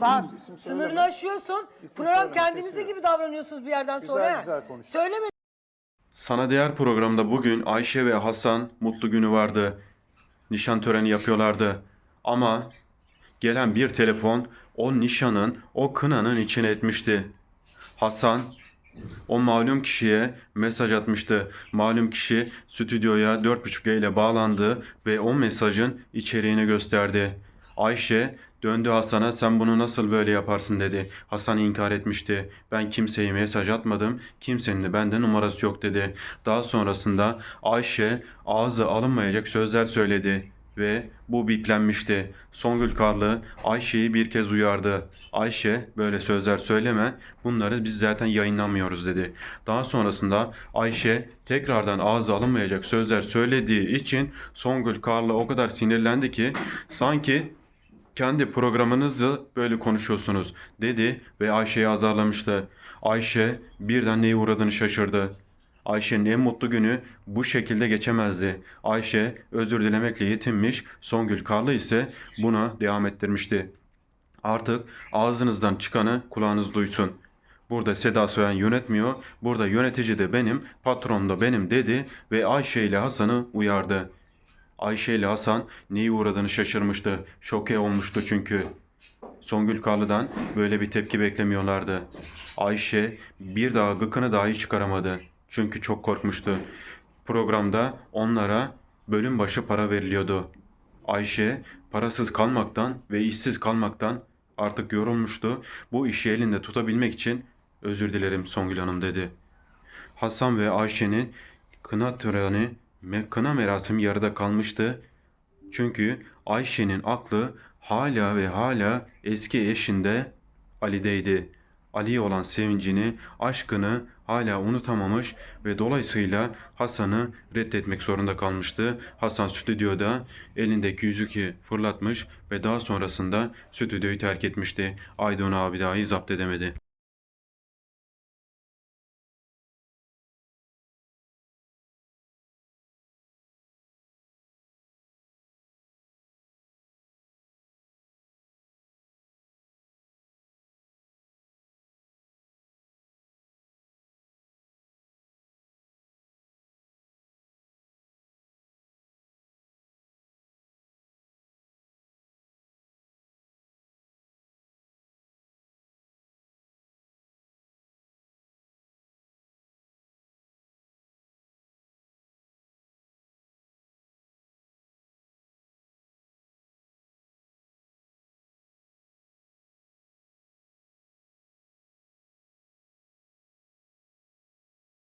Bak İsim sınırını söyleme. aşıyorsun. İsim Program söyleme, kendinize gibi davranıyorsunuz bir yerden Güzel sonra. güzel konuş. Söyleme Sana Değer programında bugün Ayşe ve Hasan mutlu günü vardı. Nişan töreni yapıyorlardı. Ama gelen bir telefon o nişanın, o kınanın içine etmişti. Hasan o malum kişiye mesaj atmıştı. Malum kişi stüdyoya 4.5G ile bağlandı ve o mesajın içeriğini gösterdi. Ayşe döndü Hasan'a sen bunu nasıl böyle yaparsın dedi. Hasan inkar etmişti. Ben kimseye mesaj atmadım. Kimsenin de bende numarası yok dedi. Daha sonrasında Ayşe ağzı alınmayacak sözler söyledi ve bu biplenmişti. Songül Karlı Ayşe'yi bir kez uyardı. Ayşe böyle sözler söyleme bunları biz zaten yayınlamıyoruz dedi. Daha sonrasında Ayşe tekrardan ağzı alınmayacak sözler söylediği için Songül Karlı o kadar sinirlendi ki sanki kendi programınızda böyle konuşuyorsunuz dedi ve Ayşe'yi azarlamıştı. Ayşe birden neye uğradığını şaşırdı. Ayşe'nin en mutlu günü bu şekilde geçemezdi. Ayşe özür dilemekle yetinmiş, Songül Karlı ise buna devam ettirmişti. Artık ağzınızdan çıkanı kulağınız duysun. Burada Seda Soyan yönetmiyor, burada yönetici de benim, patron da benim dedi ve Ayşe ile Hasan'ı uyardı. Ayşe ile Hasan neye uğradığını şaşırmıştı. Şoke olmuştu çünkü. Songül Karlı'dan böyle bir tepki beklemiyorlardı. Ayşe bir daha gıkını dahi çıkaramadı. Çünkü çok korkmuştu. Programda onlara bölüm başı para veriliyordu. Ayşe parasız kalmaktan ve işsiz kalmaktan artık yorulmuştu. Bu işi elinde tutabilmek için özür dilerim Songül Hanım dedi. Hasan ve Ayşe'nin kına töreni, kına merasimi yarıda kalmıştı. Çünkü Ayşe'nin aklı hala ve hala eski eşinde Ali'deydi. Ali'ye olan sevincini, aşkını hala unutamamış ve dolayısıyla Hasan'ı reddetmek zorunda kalmıştı. Hasan stüdyoda elindeki yüzüğü fırlatmış ve daha sonrasında stüdyoyu terk etmişti. Aydın abi dahi zapt edemedi.